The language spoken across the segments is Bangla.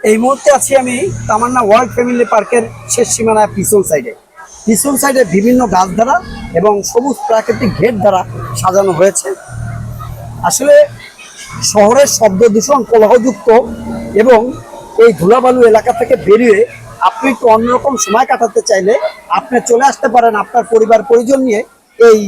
এই মুহূর্তে আছি আমি তামান্না ওয়ার্ল্ড ফ্যামিলি পার্কের শেষ সীমানায় পিছন সাইডে পিছন সাইডে বিভিন্ন গাছ দ্বারা এবং সবুজ প্রাকৃতিক ঘের দ্বারা সাজানো হয়েছে। আসলে শহরের শব্দ দূষণ কোলাহযুক্ত এবং এই ধুলাবালু এলাকা থেকে বেরিয়ে আপনি একটু অন্যরকম সময় কাটাতে চাইলে আপনি চলে আসতে পারেন আপনার পরিবার পরিজন নিয়ে এই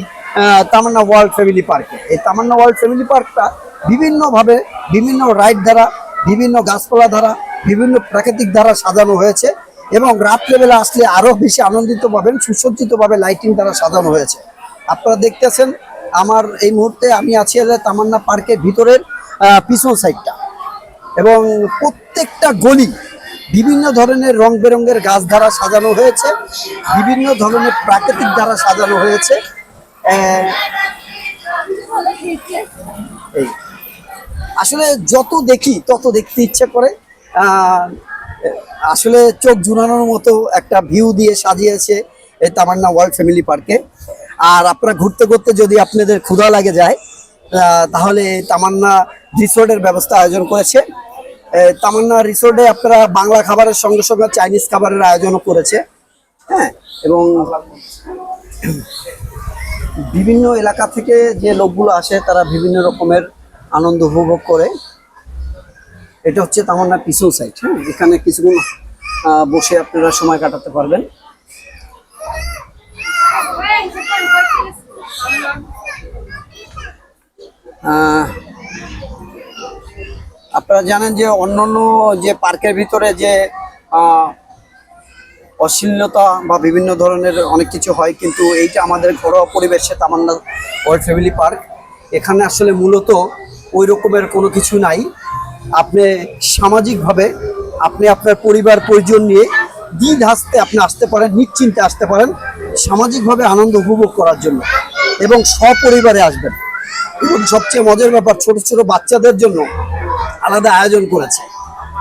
তামান্না ওয়ার্ল্ড ফ্যামিলি পার্কে। এই তামান্না ওয়ার্ল্ড ফ্যামিলি পার্কটা বিভিন্নভাবে বিভিন্ন রাইড দ্বারা বিভিন্ন গাছপালা দ্বারা, বিভিন্ন প্রাকৃতিক দ্বারা সাজানো হয়েছে এবং রাত্রেবেলা আসলে আরও বেশি আনন্দিত পাবেন সুসজ্জিতভাবে লাইটিং দ্বারা সাজানো হয়েছে। আপনারা দেখতেছেন, আমার এই মুহূর্তে আমি আছি তামান্না পার্কের ভিতরের পিছন সাইডটা এবং প্রত্যেকটা গলি বিভিন্ন ধরনের রং বেরঙের গাছ দ্বারা সাজানো হয়েছে, বিভিন্ন ধরনের প্রাকৃতিক দ্বারা সাজানো হয়েছে। এই। আসলে যত দেখি, তত দেখতে ইচ্ছে করে। আসলে চোখ জুড়ানোর মতো একটা ভিউ দিয়ে সাজিয়েছে এই তামান্না ওয়ার্ল্ড ফ্যামিলি পার্কে আর আপনারা ঘুরতে ঘুরতে যদি আপনাদের ক্ষুধা লাগে যায় তাহলে তামান্না রিসোর্টের ব্যবস্থা আয়োজন করেছে। তামান্না রিসোর্টে আপনারা বাংলা খাবারের সঙ্গে সঙ্গে চাইনিজ খাবারের আয়োজনও করেছে। হ্যাঁ এবং বিভিন্ন এলাকা থেকে যে লোকগুলো আসে, তারা বিভিন্ন রকমের আনন্দ উপভোগ করে। এটা হচ্ছে তামান্না পিছন সাইড হ্যাঁ? এখানে কিছুক্ষণ বসে আপনারা সময় কাটাতে পারবেন। আপনারা জানেন যে অন্যান্য যে পার্কের ভিতরে যে অশ্লীলতা বা বিভিন্ন ধরনের অনেক কিছু হয়, কিন্তু এইটা আমাদের ঘরোয়া পরিবেশে তামান্না ওয়ার্ল্ড ফ্যামিলি পার্ক। এখানে আসলে মূলত ওই রকমের কোনো কিছু নাই। আপনি সামাজিকভাবে আপনি আপনার পরিবার, পরিজন নিয়ে দিন হাসতে আপনি আসতে পারেন, নিশ্চিন্তে আসতে পারেন, সামাজিকভাবে আনন্দ উপভোগ করার জন্য এবং সপরিবারে আসবেন। এবং সবচেয়ে মজার ব্যাপার, ছোট ছোট বাচ্চাদের জন্য আলাদা আয়োজন করেছে।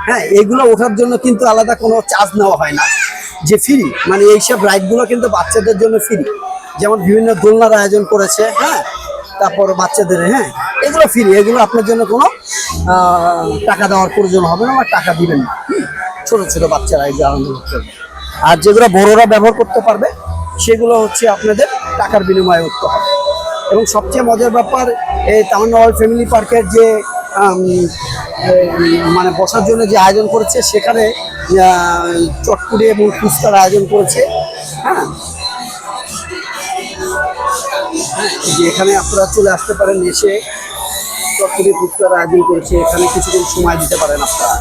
হ্যাঁ এগুলো ওঠার জন্য কিন্তু আলাদা কোনো চার্জ নেওয়া হয় না। যে ফ্রি মানে এইসব রাইডগুলো কিন্তু বাচ্চাদের জন্য ফ্রি। যেমন বিভিন্ন দোলনার আয়োজন করেছে হ্যাঁ তারপর বাচ্চাদের হ্যাঁ এগুলো ফ্রি এগুলো আপনার জন্য কোনো টাকা দেওয়ার প্রয়োজন হবে না বা টাকা দিবেন না। ছোট ছোট বাচ্চারা এই যে আনন্দ করতে। আর যেগুলো বড়রা ব্যবহার করতে পারবে সেগুলো হচ্ছে আপনাদের টাকার বিনিময়ে উঠতে হবে। এবং সবচেয়ে মজার ব্যাপার এই তামান্না ফ্যামিলি পার্কের যে মানে বসার জন্য যে আয়োজন করেছে সেখানে চটপুরি এবং ফুচকার আয়োজন করেছে। হ্যাঁ? হ্যাঁ, এখানে আপনারা চলে আসতে পারেন এসে। চটপুরি ফুচকার আয়োজন করেছে এখানে কিছুদিন সময় দিতে পারেন আপনারা।